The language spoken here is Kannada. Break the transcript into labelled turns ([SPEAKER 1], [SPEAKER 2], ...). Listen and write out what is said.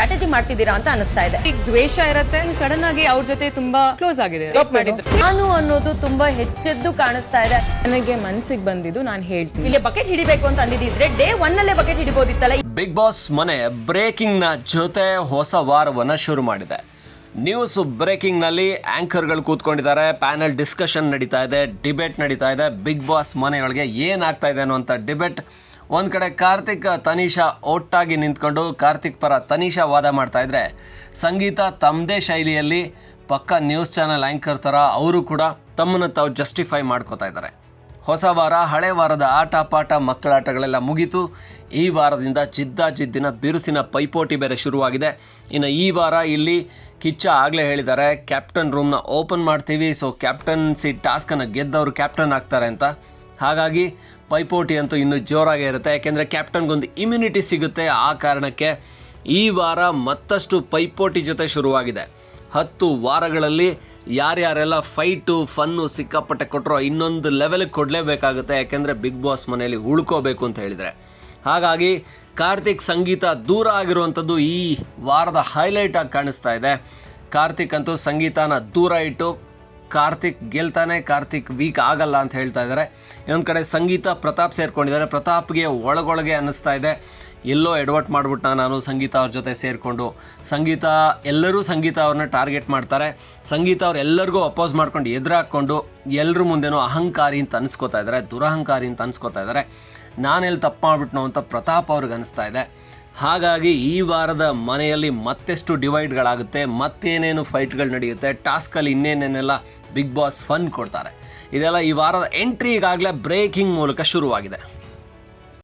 [SPEAKER 1] ಸ್ಟ್ರಾಟಜಿ ಮಾಡ್ತಿದ್ದೀರಾ ಅಂತ ಅನಿಸ್ತಾ ಇದೆ.
[SPEAKER 2] ಈಗ ದ್ವೇಷ ಇರುತ್ತೆ ಸಡನ್ ಆಗಿ ಅವ್ರ ಜೊತೆ ತುಂಬಾ ಕ್ಲೋಸ್ ಆಗಿದೆ.
[SPEAKER 1] ನಾನು ಅನ್ನೋದು ತುಂಬಾ ಹೆಚ್ಚೆದ್ದು ಕಾಣಿಸ್ತಾ ಇದೆ.
[SPEAKER 2] ನನಗೆ ಮನ್ಸಿಗೆ ಬಂದಿದ್ದು ನಾನು ಹೇಳ್ತೀನಿ.
[SPEAKER 1] ಇಲ್ಲಿ ಬಕೆಟ್ ಹಿಡಿಬೇಕು ಅಂತ ಅಂದಿದ್ರೆ ಡೇ ಒನ್ ಅಲ್ಲೇ ಬಕೆಟ್ ಹಿಡಿಬೋದಿತ್ತಲ್ಲ.
[SPEAKER 3] ಬಿಗ್ ಬಾಸ್ ಮನೆ ಬ್ರೇಕಿಂಗ್ನ ಜೊತೆ ಹೊಸ ವಾರವನ್ನ ಶುರು ಮಾಡಿದೆ. ನ್ಯೂಸ್ ಬ್ರೇಕಿಂಗ್ನಲ್ಲಿ ಆ್ಯಂಕರ್ಗಳು ಕೂತ್ಕೊಂಡಿದ್ದಾರೆ ಪ್ಯಾನಲ್ ಡಿಸ್ಕಷನ್ ನಡೀತಾ ಇದೆ ಡಿಬೇಟ್ ನಡೀತಾ ಇದೆ. ಬಿಗ್ ಬಾಸ್ ಮನೆಯೊಳಗೆ ಏನಾಗ್ತಾ ಇದೆ ಅನ್ನುವಂಥ ಡಿಬೇಟ್ ಒಂದು ಕಡೆ ಕಾರ್ತಿಕ್, ತನಿಷಾ ಒಟ್ಟಾಗಿ ನಿಂತ್ಕೊಂಡು ಕಾರ್ತಿಕ್ ಪರ ತನಿಷಾ ವಾದ ಮಾಡ್ತಾ ಇದ್ರೆ, ಸಂಗೀತ ತಮ್ಮದೇ ಶೈಲಿಯಲ್ಲಿ ಪಕ್ಕ ನ್ಯೂಸ್ ಚಾನೆಲ್ ಆ್ಯಂಕರ್ ಥರ ಅವರು ಕೂಡ ತಮ್ಮನ್ನು ತಾವು ಜಸ್ಟಿಫೈ ಮಾಡ್ಕೋತಾ ಇದ್ದಾರೆ. ಹೊಸ ವಾರ, ಹಳೆ ವಾರದ ಆಟ, ಪಾಠ ಮಕ್ಕಳಾಟಗಳೆಲ್ಲ ಮುಗೀತು. ಈ ವಾರದಿಂದ ಜಿದ್ದಾಜಿದ್ದಿನ ಬಿರುಸಿನ ಪೈಪೋಟಿ ಬೇರೆ ಶುರುವಾಗಿದೆ. ಇನ್ನು ಈ ವಾರ ಇಲ್ಲಿ ಕಿಚ್ಚ ಆಗಲೇ ಹೇಳಿದ್ದಾರೆ ಕ್ಯಾಪ್ಟನ್ ರೂಮ್ನ ಓಪನ್ ಮಾಡ್ತೀವಿ. ಸೊ ಕ್ಯಾಪ್ಟನ್ಸಿ ಟಾಸ್ಕನ್ನು ಗೆದ್ದವರು ಕ್ಯಾಪ್ಟನ್ ಆಗ್ತಾರೆ ಅಂತ. ಹಾಗಾಗಿ ಪೈಪೋಟಿ ಅಂತೂ ಇನ್ನೂ ಜೋರಾಗೇ ಇರುತ್ತೆ. ಯಾಕೆಂದರೆ ಕ್ಯಾಪ್ಟನ್ಗೊಂದು ಇಮ್ಯುನಿಟಿ ಸಿಗುತ್ತೆ. ಆ ಕಾರಣಕ್ಕೆ ಈ ವಾರ ಮತ್ತಷ್ಟು ಪೈಪೋಟಿ ಜೊತೆ ಶುರುವಾಗಿದೆ. ಹತ್ತು ವಾರಗಳಲ್ಲಿ ಯಾರ್ಯಾರೆಲ್ಲ ಫೈಟು ಫನ್ನು ಸಿಕ್ಕಾಪಟ್ಟೆ ಕೊಟ್ಟರೋ ಇನ್ನೊಂದು ಲೆವೆಲ್ಗೆ ಕೊಡಲೇಬೇಕಾಗುತ್ತೆ. ಯಾಕೆಂದರೆ ಬಿಗ್ ಬಾಸ್ ಮನೆಯಲ್ಲಿ ಉಳ್ಕೋಬೇಕು ಅಂತ ಹೇಳಿದರೆ. ಹಾಗಾಗಿ ಕಾರ್ತಿಕ್ ಸಂಗೀತ ದೂರ ಆಗಿರುವಂಥದ್ದು ಈ ವಾರದ ಹೈಲೈಟಾಗಿ ಕಾಣಿಸ್ತಾ ಇದೆ. ಕಾರ್ತಿಕ್ ಅಂತೂ ಸಂಗೀತನ ದೂರ ಇಟ್ಟು ಕಾರ್ತಿಕ್ ಗೆಲ್ತಾನೆ, ಕಾರ್ತಿಕ್ ವೀಕ್ ಆಗಲ್ಲ ಅಂತ ಹೇಳ್ತಾ ಇದ್ದಾರೆ. ಇನ್ನೊಂದು ಕಡೆ ಸಂಗೀತ ಪ್ರತಾಪ್ ಸೇರ್ಕೊಂಡಿದ್ದಾರೆ. ಪ್ರತಾಪ್ಗೆ ಒಳಗೊಳಗೆ ಅನ್ನಿಸ್ತಾ ಇದೆ. ಎಲ್ಲೋ ಎಡವಟ್ ಮಾಡಿಬಿಟ್ಟ ನಾನು ಸಂಗೀತ ಅವ್ರ ಜೊತೆ ಸೇರಿಕೊಂಡು. ಸಂಗೀತ, ಎಲ್ಲರೂ ಸಂಗೀತ ಅವ್ರನ್ನ ಟಾರ್ಗೆಟ್ ಮಾಡ್ತಾರೆ. ಸಂಗೀತ ಅವ್ರು ಎಲ್ಲರಿಗೂ ಅಪೋಸ್ ಮಾಡ್ಕೊಂಡು ಎದುರಾಕೊಂಡು ಎಲ್ಲರ ಮುಂದೆನೂ ಅಹಂಕಾರಿ ಅಂತ ಅನಿಸ್ಕೋತಾ ಇದ್ದಾರೆ, ದುರಹಂಕಾರಿ ಅಂತ ಅನಿಸ್ಕೋತಾ ಇದ್ದಾರೆ. ನಾನೆಲ್ಲಿ ತಪ್ಪು ಮಾಡಿಬಿಟ್ನೋ ಅಂತ ಪ್ರತಾಪ್ ಅವ್ರಿಗೆ ಅನಿಸ್ತಾ ಇದೆ. ಹಾಗಾಗಿ ಈ ವಾರದ ಮನೆಯಲ್ಲಿ ಮತ್ತೆಷ್ಟು ಡಿವೈಡ್ಗಳಾಗುತ್ತೆ, ಮತ್ತೇನೇನು ಫೈಟ್ಗಳು ನಡೆಯುತ್ತೆ, ಟಾಸ್ಕಲ್ಲಿ ಇನ್ನೇನೇನೆಲ್ಲ ಬಿಗ್ ಬಾಸ್ ಫನ್ ಕೊಡ್ತಾರೆ. ಇದೆಲ್ಲ ಈ ವಾರದ ಎಂಟ್ರಿ ಈಗಾಗಲೇ ಬ್ರೇಕಿಂಗ್ ಮೂಲಕ ಶುರುವಾಗಿದೆ.